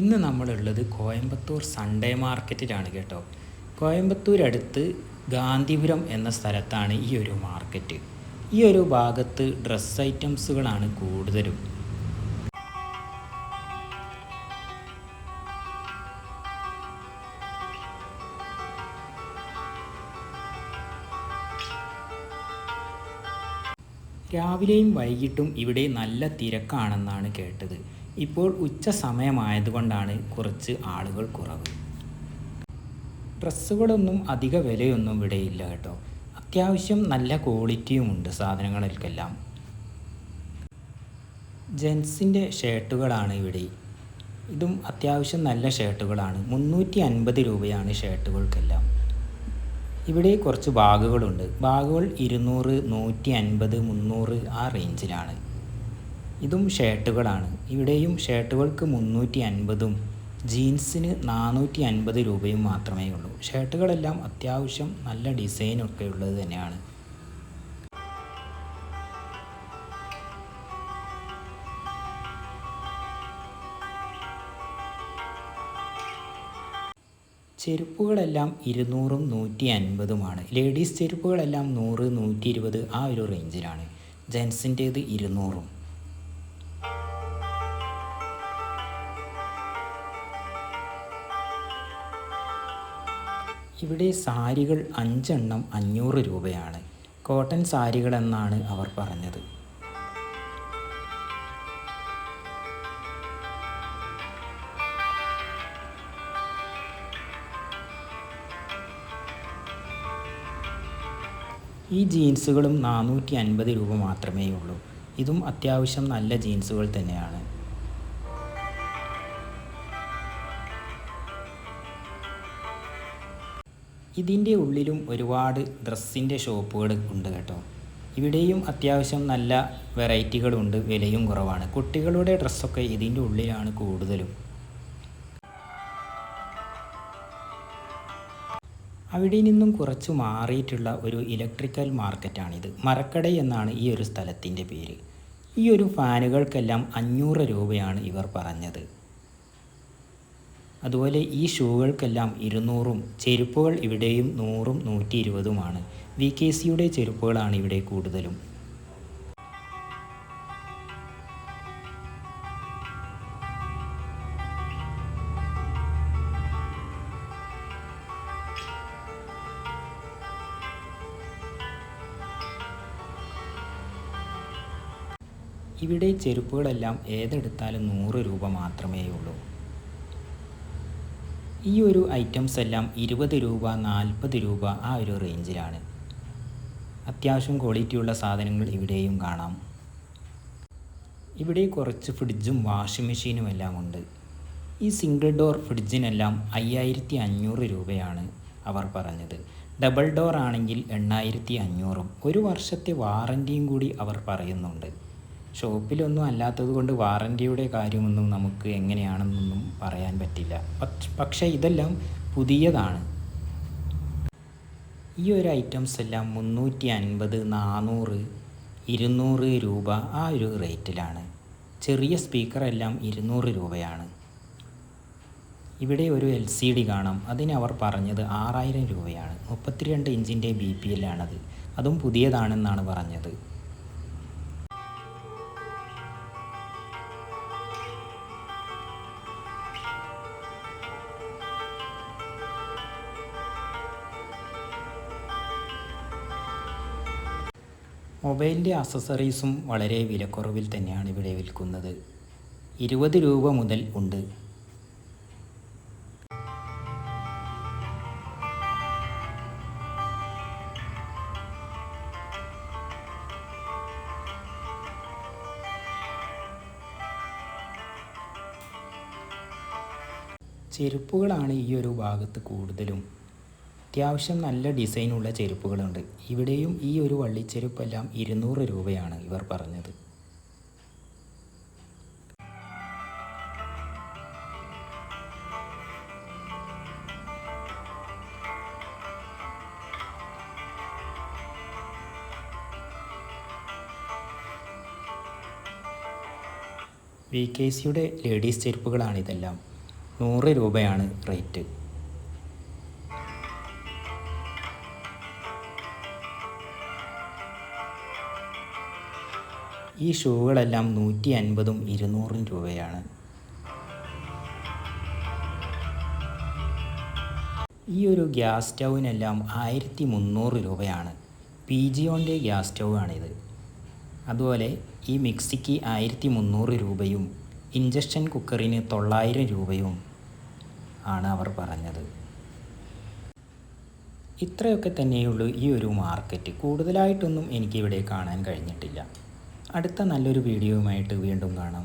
ഇന്ന് നമ്മളുള്ളത് കോയമ്പത്തൂർ സൺഡേ മാർക്കറ്റിലാണ് കേട്ടോ. കോയമ്പത്തൂർ അടുത്ത് ഗാന്ധിപുരം എന്ന സ്ഥലത്താണ് ഈ ഒരു മാർക്കറ്റ് ഈ ഒരു ഭാഗത്ത് ഡ്രസ് ഐറ്റംസുകളാണ് കൂടുതലും. രാവിലെയും വൈകിട്ടും ഇവിടെ നല്ല തിരക്കാണെന്നാണ് കേട്ടത്. ഇപ്പോൾ ഉച്ച സമയമായതുകൊണ്ടാണ് കുറച്ച് ആളുകൾ കുറവ്. ഡ്രസ്സുകളൊന്നും അധിക വിലയൊന്നും ഇവിടെയില്ല കേട്ടോ. അത്യാവശ്യം നല്ല ക്വാളിറ്റിയുമുണ്ട് സാധനങ്ങൾക്കെല്ലാം. ജെൻസിന്റെ ഷർട്ടുകളാണ് ഇവിടെ. ഇതും അത്യാവശ്യം നല്ല ഷർട്ടുകളാണ്. മുന്നൂറ്റി അൻപത് രൂപയാണ് ഷർട്ടുകൾക്കെല്ലാം. ഇവിടെ കുറച്ച് ബാഗുകളുണ്ട്. ബാഗുകൾ ഇരുന്നൂറ് നൂറ്റി അൻപത് മുന്നൂറ് ആ റേഞ്ചിലാണ്. ഇതും ഷർട്ടുകളാണ്. ഇവിടെയും ഷർട്ടുകൾക്ക് മുന്നൂറ്റി അൻപതും ജീൻസിന് നാനൂറ്റി അൻപത് രൂപയും മാത്രമേ ഉള്ളൂ. ഷർട്ടുകളെല്ലാം അത്യാവശ്യം നല്ല ഡിസൈനൊക്കെ ഉള്ളത് തന്നെയാണ്. ചെരുപ്പുകളെല്ലാം ഇരുന്നൂറും നൂറ്റി അൻപതുമാണ് ലേഡീസ് ചെരുപ്പുകളെല്ലാം നൂറ് നൂറ്റി ഇരുപത് ആ ഒരു റേഞ്ചിലാണ്. ജെൻസിന്റേത് ഇരുന്നൂറും. ഇവിടെ സാരികൾ അഞ്ചെണ്ണം അഞ്ഞൂറ് രൂപയാണ്. കോട്ടൺ സാരികൾ എന്നാണ് അവർ പറഞ്ഞത്. ഈ ജീൻസുകളും നാനൂറ്റി അൻപത് രൂപ മാത്രമേ ഉള്ളൂ ഇതും അത്യാവശ്യം നല്ല ജീൻസുകൾ തന്നെയാണ്. ഇതിന്റെ ഉള്ളിലും ഒരുപാട് ഡ്രസ്സിന്റെ ഷോപ്പുകൾ ഉണ്ട് കേട്ടോ. ഇവിടെയും അത്യാവശ്യം നല്ല വെറൈറ്റികളുണ്ട് വിലയും കുറവാണ്. കുട്ടികളുടെ ഡ്രസ്സൊക്കെ ഇതിന്റെ ഉള്ളിലാണ് കൂടുതലും. അവിടെ നിന്നും കുറച്ച് മാറിയിട്ടുള്ള ഒരു ഇലക്ട്രിക്കൽ മാർക്കറ്റാണിത്. മരക്കട എന്നാണ് ഈ ഒരു സ്ഥലത്തിന്റെ പേര്. ഈ ഒരു ഫാനുകൾക്കെല്ലാം അഞ്ഞൂറ് രൂപയാണ് ഇവർ പറഞ്ഞത്. അതുപോലെ ഈ ഷൂകൾക്കെല്ലാം ഇരുന്നൂറും ചെരുപ്പുകൾ ഇവിടെയും നൂറും നൂറ്റി ഇരുപതുമാണ് വി കെ സിയുടെ ചെരുപ്പുകളാണ് ഇവിടെ കൂടുതലും. ഇവിടെ ചെരുപ്പുകളെല്ലാം ഏതെടുത്താലും നൂറ് രൂപ മാത്രമേ ഉള്ളൂ ഈ ഒരു ഐറ്റംസ് എല്ലാം ഇരുപത് രൂപ നാൽപ്പത് രൂപ ആ ഒരു റേഞ്ചിലാണ്. അത്യാവശ്യം ക്വാളിറ്റിയുള്ള സാധനങ്ങൾ ഇവിടെയും കാണാം. ഇവിടെ കുറച്ച് ഫ്രിഡ്ജും വാഷിംഗ് മെഷീനും എല്ലാം ഉണ്ട്. ഈ സിംഗിൾ ഡോർ ഫ്രിഡ്ജിനെല്ലാം അയ്യായിരത്തി അഞ്ഞൂറ് രൂപയാണ് അവർ പറഞ്ഞത്. ഡബിൾ ഡോർ ആണെങ്കിൽ എണ്ണായിരത്തി അഞ്ഞൂറും ഒരു വർഷത്തെ വാറന്റിയും കൂടി അവർ പറയുന്നുണ്ട്. ഷോപ്പിലൊന്നും അല്ലാത്തത് കൊണ്ട് വാറന്റിയുടെ കാര്യമൊന്നും നമുക്ക് എങ്ങനെയാണെന്നൊന്നും പറയാൻ പറ്റില്ല. പക്ഷേ ഇതെല്ലാം പുതിയതാണ്. ഈ ഒരു ഐറ്റംസ് എല്ലാം മുന്നൂറ്റി അൻപത് നാനൂറ് ഇരുന്നൂറ് രൂപ ആ ഒരു റേറ്റിലാണ്. ചെറിയ സ്പീക്കറെല്ലാം ഇരുന്നൂറ് രൂപയാണ്. ഇവിടെ ഒരു എൽ സി ഡി കാണാം. അതിന് അവർ പറഞ്ഞത് ആറായിരം രൂപയാണ്. മുപ്പത്തിരണ്ട് ഇഞ്ചിന്റെ ബി പി എല്ലാണത് അതും പുതിയതാണെന്നാണ് പറഞ്ഞത്. മൊബൈലിന്റെ അക്സസറീസും വളരെ വിലക്കുറവിൽ തന്നെയാണ് ഇവിടെ വിൽക്കുന്നത്. ഇരുപത് രൂപ മുതൽ ഉണ്ട്. ചെരുപ്പുകളാണ് ഈ ഒരു ഭാഗത്ത് കൂടുതലും. അത്യാവശ്യം നല്ല ഡിസൈനുള്ള ചെരുപ്പുകളുണ്ട്. ഇവിടെയും ഈ ഒരു വള്ളിച്ചെരുപ്പെല്ലാം ഇരുന്നൂറ് രൂപയാണ് ഇവർ പറഞ്ഞത്. വി കെ സിയുടെ ലേഡീസ് ചെരുപ്പുകളാണിതെല്ലാം. നൂറ് രൂപയാണ് റേറ്റ്. ഈ ഷൂകളെല്ലാം നൂറ്റി അൻപതും ഇരുന്നൂറും രൂപയാണ്. ഈ ഒരു ഗ്യാസ് സ്റ്റൗവിനെല്ലാം ആയിരത്തി മുന്നൂറ് രൂപയാണ്. പി ജിയോന്റെ ഗ്യാസ് സ്റ്റൗവാണിത്. അതുപോലെ ഈ മിക്സിക്ക് ആയിരത്തി മുന്നൂറ് രൂപയും ഇഞ്ചക്ഷൻ കുക്കറിന് തൊള്ളായിരം രൂപയും ആണ് അവർ പറഞ്ഞത്. ഇത്രയൊക്കെ തന്നെയുള്ളൂ ഈ ഒരു മാർക്കറ്റ്. കൂടുതലായിട്ടൊന്നും എനിക്കിവിടെ കാണാൻ കഴിഞ്ഞിട്ടില്ല. അടുത്ത നല്ലൊരു വീഡിയോയുമായിട്ട് വീണ്ടും കാണാം.